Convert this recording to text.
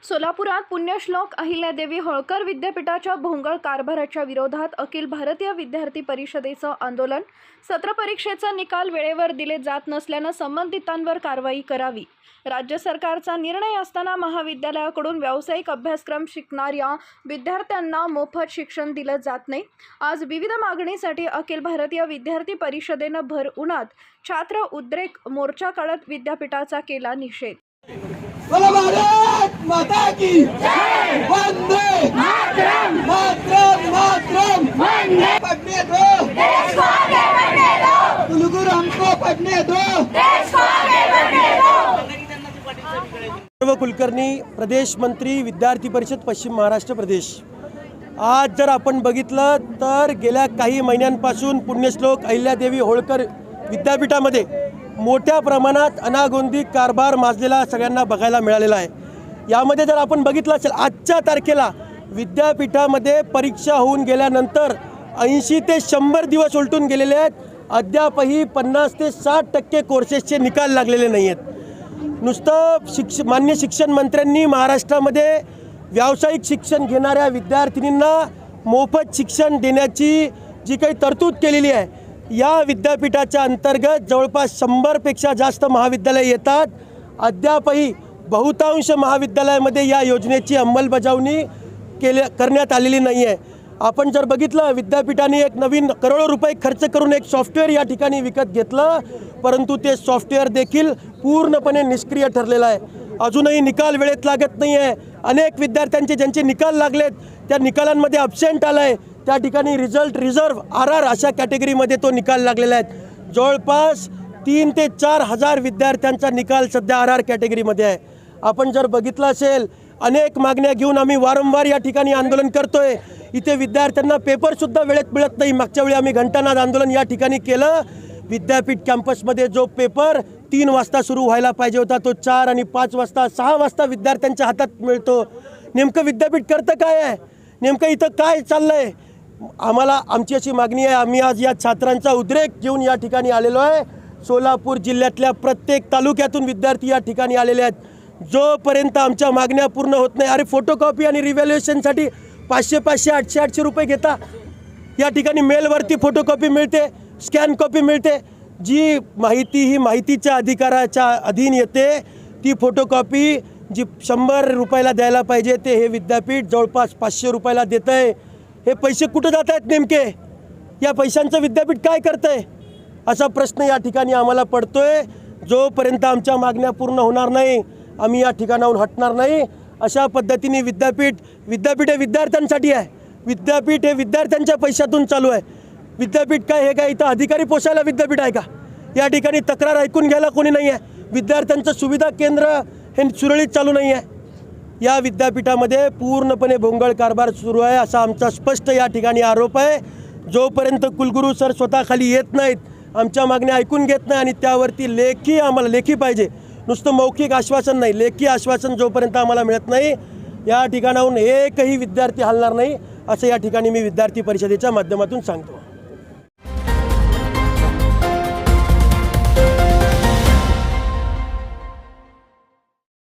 सोलापुरात पुण्यश्लोक अहिल्यादेवी होळकर विद्यापीठाच्या भोंगळ कारभाराच्या विरोधात अखिल भारतीय विद्यार्थी परिषदेचं आंदोलन. सत्र परीक्षेचा निकाल वेळेवर दिले जात नसल्यानं संबंधितांवर कारवाई करावी. राज्य सरकारचा निर्णय असताना महाविद्यालयाकडून व्यावसायिक अभ्यासक्रम शिकणाऱ्या विद्यार्थ्यांना मोफत शिक्षण दिलं जात नाही. आज विविध मागणीसाठी अखिल भारतीय विद्यार्थी परिषदेनं भर उन्हात छात्र उद्रेक मोर्चा काढत विद्यापीठाचा केला निषेध. भारत माता की वंदे मातरम। मातरम पढ़ने दो। कुलगुरु हमको पढ़ने दो। सर्व कुलकर्णी प्रदेश मंत्री विद्यार्थी परिषद पश्चिम महाराष्ट्र प्रदेश. आज जर आपण बघितलं तर गेल्या काही महिन्यांपासून पुण्यश्लोक अहिल्यादेवी होळकर विद्यापीठामध्ये मोठ्या प्रमाणात अनागोंदी कारभार माजलेला सगळ्यांना बघायला मिळालेला आहे. यामध्ये जर आपण बघितलं असेल आजच्या तारखेला विद्यापीठामध्ये परीक्षा होऊन गेल्यानंतर ऐंशी ते शंभर दिवस उलटून गेलेले आहेत. अद्यापही पन्नास ते साठ टक्के कोर्सेसचे निकाल लागलेले नाही आहेत नुसतं शिक्ष मान्य शिक्षण मंत्र्यांनी महाराष्ट्रामध्ये व्यावसायिक शिक्षण घेणाऱ्या विद्यार्थिनींना मोफत शिक्षण देण्याची जी काही तरतूद केलेली आहे या विद्यापीठाच्या अंतर्गत जवळपास शंभरपेक्षा जास्त महाविद्यालय येतात. अद्यापही बहुतांश महाविद्यालयामध्ये या योजनेची अंमलबजावणी केल्या करण्यात आलेली नाही आहे आपण जर बघितलं विद्यापीठाने एक नवीन करोडो रुपये खर्च करून एक सॉफ्टवेअर या ठिकाणी विकत घेतलं परंतु ते सॉफ्टवेअर देखील पूर्णपणे निष्क्रिय ठरलेलं आहे. अजूनही निकाल वेळेत लागत नाही आहे अनेक विद्यार्थ्यांचे ज्यांचे निकाल लागलेत त्या निकालांमध्ये अब्सेंट आलं आहे त्या ठिकाणी रिझल्ट रिझर्व आर आर अशा कॅटेगरीमध्ये तो निकाल लागलेला आहे. जवळपास तीन ते चार हजार विद्यार्थ्यांचा निकाल सध्या आर आर कॅटेगरीमध्ये आहे. आपण जर बघितलं असेल अनेक मागण्या घेऊन आम्ही वारंवार या ठिकाणी आंदोलन करतोय. इथे विद्यार्थ्यांना पेपरसुद्धा वेळेत मिळत नाही. मागच्या वेळी आम्ही घंटानाद आंदोलन या ठिकाणी केलं. विद्यापीठ कॅम्पसमध्ये जो पेपर तीन वाजता सुरू व्हायला पाहिजे होता तो चार आणि पाच वाजता सहा वाजता विद्यार्थ्यांच्या हातात मिळतो. नेमकं विद्यापीठ करतं काय आहे? नेमकं इथं काय चाललं आहे आम्हाला आमची अशी मागणी आहे आम्ही आज या छात्रांचा उद्रेक घेऊन या ठिकाणी आलेलो आहे. सोलापूर जिल्ह्यातल्या प्रत्येक तालुक्यातून विद्यार्थी या ठिकाणी आलेले आहेत. जोपर्यंत आमच्या मागण्या पूर्ण होत नाही अरे फोटोकॉपी आणि रिव्हॅल्युएशनसाठी पाचशे पाचशे आठशे आठशे रुपये घेता. या ठिकाणी मेलवरती फोटोकॉपी मिळते स्कॅन कॉपी मिळते. जी माहिती ही माहितीच्या अधिकाराच्या अधीन येते ती फोटोकॉपी जी शंभर रुपयाला द्यायला पाहिजे ते हे विद्यापीठ जवळपास पाचशे रुपयाला देतं आहे हे पैसे कुठं जात आहेत नेमके? या पैशांचं विद्यापीठ काय करतं आहे असा प्रश्न या ठिकाणी आम्हाला पडतो आहे जोपर्यंत आमच्या मागण्या पूर्ण होणार नाही आम्ही या ठिकाणाहून हटणार नाही. अशा पद्धतीने विद्यापीठ विद्यापीठ हे विद्यार्थ्यांसाठी आहे. विद्यापीठ हे विद्यार्थ्यांच्या पैशातून चालू आहे. विद्यापीठ काय हे काय इथं अधिकारी पोसायला विद्यापीठ आहे का? या ठिकाणी तक्रार ऐकून घ्यायला कोणी नाही आहे. विद्यार्थ्यांचं सुविधा केंद्र हे सुरळीत चालू नाही आहे. या विद्यापीठामध्ये पूर्णपणे भोंगळ कारभार सुरू आहे असा आमचा स्पष्ट या ठिकाणी आरोप आहे. जोपर्यंत कुलगुरू सर स्वतः खाली येत नाहीत आमच्या मागण्या ऐकून घेत नाही आणि त्यावरती लेखी आम्हाला लेखी पाहिजे नुसतं मौखिक आश्वासन नाही लेखी आश्वासन जोपर्यंत आम्हाला मिळत नाही या ठिकाणाहून एकही विद्यार्थी हलणार नाही असं या ठिकाणी मी विद्यार्थी परिषदेच्या माध्यमातून सांगतो.